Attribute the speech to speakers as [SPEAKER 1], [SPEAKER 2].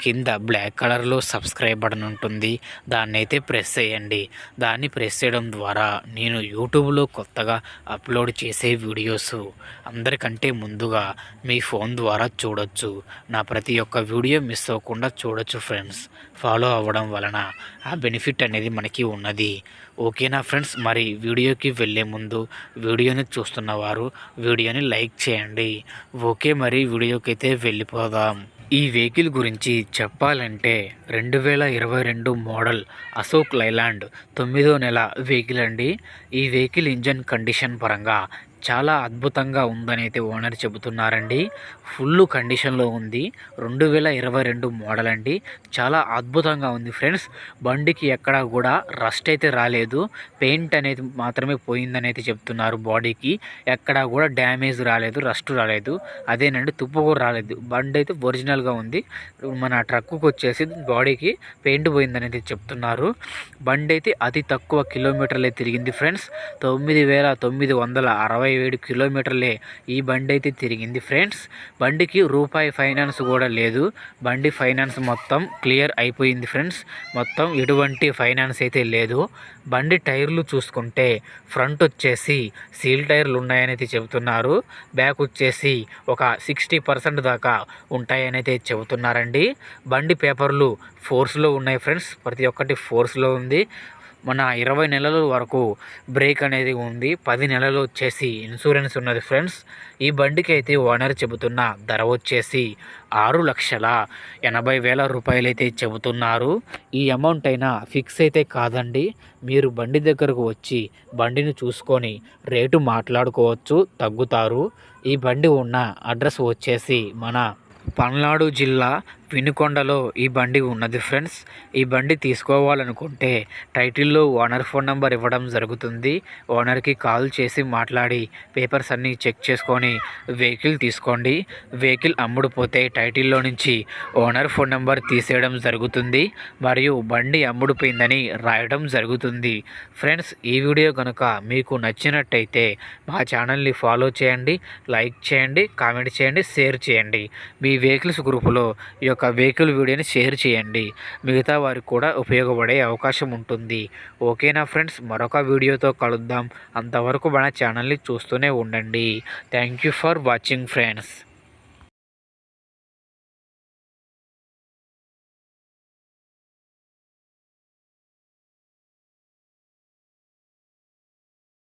[SPEAKER 1] కింద బ్లాక్ కలర్లో subscribe button ఉంటుంది. దాన్ని అయితే ప్రెస్ చేయండి. దాన్ని ప్రెస్ చేయడం ద్వారా నేను యూట్యూబ్లో కొత్తగా అప్లోడ్ చేసే వీడియోస్ అందరికంటే ముందుగా మీ ఫోన్ ద్వారా చూడొచ్చు. నా ప్రతి ఒక్క వీడియో మిస్ అవ్వకుండా చూడొచ్చు ఫ్రెండ్స్. ఫాలో అవ్వడం వలన ఆ బెనిఫిట్ అనేది మనకి ఉన్నది. ఓకేనా ఫ్రెండ్స్? మరి వీడియోకి వెళ్ళే ముందు వీడియోని చూస్తున్న వారు వీడియోని లైక్ చేయండి. ఓకే మరి వీడియోకి అయితే వెళ్ళిపోదాం. ఈ వెహికల్ గురించి చెప్పాలంటే రెండు వేల ఇరవై రెండు మోడల్ అశోక్ లైలాండ్ తొమ్మిదో నెల వెహికల్ అండి. ఈ వెహికల్ ఇంజన్ కండిషన్ పరంగా చాలా అద్భుతంగా ఉందని అయితే ఓనర్ చెబుతున్నారండి. ఫుల్ కండిషన్లో ఉంది. రెండు వేల ఇరవై రెండు మోడల్ అండి. చాలా అద్భుతంగా ఉంది ఫ్రెండ్స్. బండికి ఎక్కడా కూడా రస్ట్ అయితే రాలేదు. పెయింట్ అనేది మాత్రమే పోయిందని అయితే చెప్తున్నారు బాడీకి. ఎక్కడా కూడా డ్యామేజ్ రాలేదు రస్ట్ రాలేదు. అదేనండి తుప్పు కూడా రాలేదు. బండి అయితే ఒరిజినల్గా ఉంది. మన ట్రక్కుకు వచ్చేసి బాడీకి పెయింట్ పోయిందనేది చెప్తున్నారు. బండి అయితే అతి తక్కువ కిలోమీటర్లే తిరిగింది ఫ్రెండ్స్. తొమ్మిది వేల తొమ్మిది వందల అరవై ఏడు కిలోమీటర్లే ఈ బండి అయితే తిరిగింది ఫ్రెండ్స్. బండికి రూపాయి ఫైనాన్స్ కూడా లేదు. బండి ఫైనాన్స్ మొత్తం క్లియర్ అయిపోయింది ఫ్రెండ్స్. మొత్తం ఎటువంటి ఫైనాన్స్ అయితే లేదు. బండి టైర్లు చూసుకుంటే ఫ్రంట్ వచ్చేసి సీల్ టైర్లు ఉన్నాయని చెబుతున్నారు. బ్యాక్ వచ్చేసి ఒక సిక్స్టీ పర్సెంట్ దాకా ఉంటాయనైతే అయితే చెబుతున్నారండి. బండి పేపర్లు ఫోర్స్లో ఉన్నాయి ఫ్రెండ్స్. ప్రతి ఒక్కటి ఫోర్స్లో ఉంది. మన ఇరవై నెలల వరకు బ్రేక్ అనేది ఉంది. పది నెలలు వచ్చేసి ఇన్సూరెన్స్ ఉన్నది ఫ్రెండ్స్. ఈ బండికి అయితే ఓనర్ చెబుతున్న ధర వచ్చేసి ఆరు లక్షల ఎనభై వేల రూపాయలు అయితే చెబుతున్నారు. ఈ అమౌంట్ అయినా ఫిక్స్ అయితే కాదండి. మీరు బండి దగ్గరకు వచ్చి బండిని చూసుకొని రేటు మాట్లాడుకోవచ్చు తగ్గుతారు. ఈ బండి ఉన్న అడ్రస్ వచ్చేసి మన పల్నాడు జిల్లా వినుకొండలో ఈ బండి ఉన్నది ఫ్రెండ్స్. ఈ బండి తీసుకోవాలనుకుంటే టైటిల్లో ఓనర్ ఫోన్ నెంబర్ ఇవ్వడం జరుగుతుంది. ఓనర్కి కాల్ చేసి మాట్లాడి పేపర్స్ అన్నీ చెక్ చేసుకొని వెహికల్ తీసుకోండి. వెహికల్ అమ్ముడుపోతే టైటిల్లో నుంచి ఓనర్ ఫోన్ నెంబర్ తీసేయడం జరుగుతుంది. మరియు బండి అమ్ముడుపోయిందని రాయడం జరుగుతుంది. ఫ్రెండ్స్ ఈ వీడియో కనుక మీకు నచ్చినట్టయితే మా ఛానల్ని ఫాలో చేయండి లైక్ చేయండి కామెంట్ చేయండి షేర్ చేయండి. మీ వెహికల్స్ గ్రూపులో ఈ యొక్క వెహికల్ వీడియోని షేర్ చేయండి. మిగతా వారికి కూడా ఉపయోగపడే అవకాశం ఉంటుంది. ఓకేనా ఫ్రెండ్స్? మరొక వీడియోతో కలుద్దాం. అంతవరకు మన ఛానల్ని చూస్తూనే ఉండండి. Thank you for watching friends.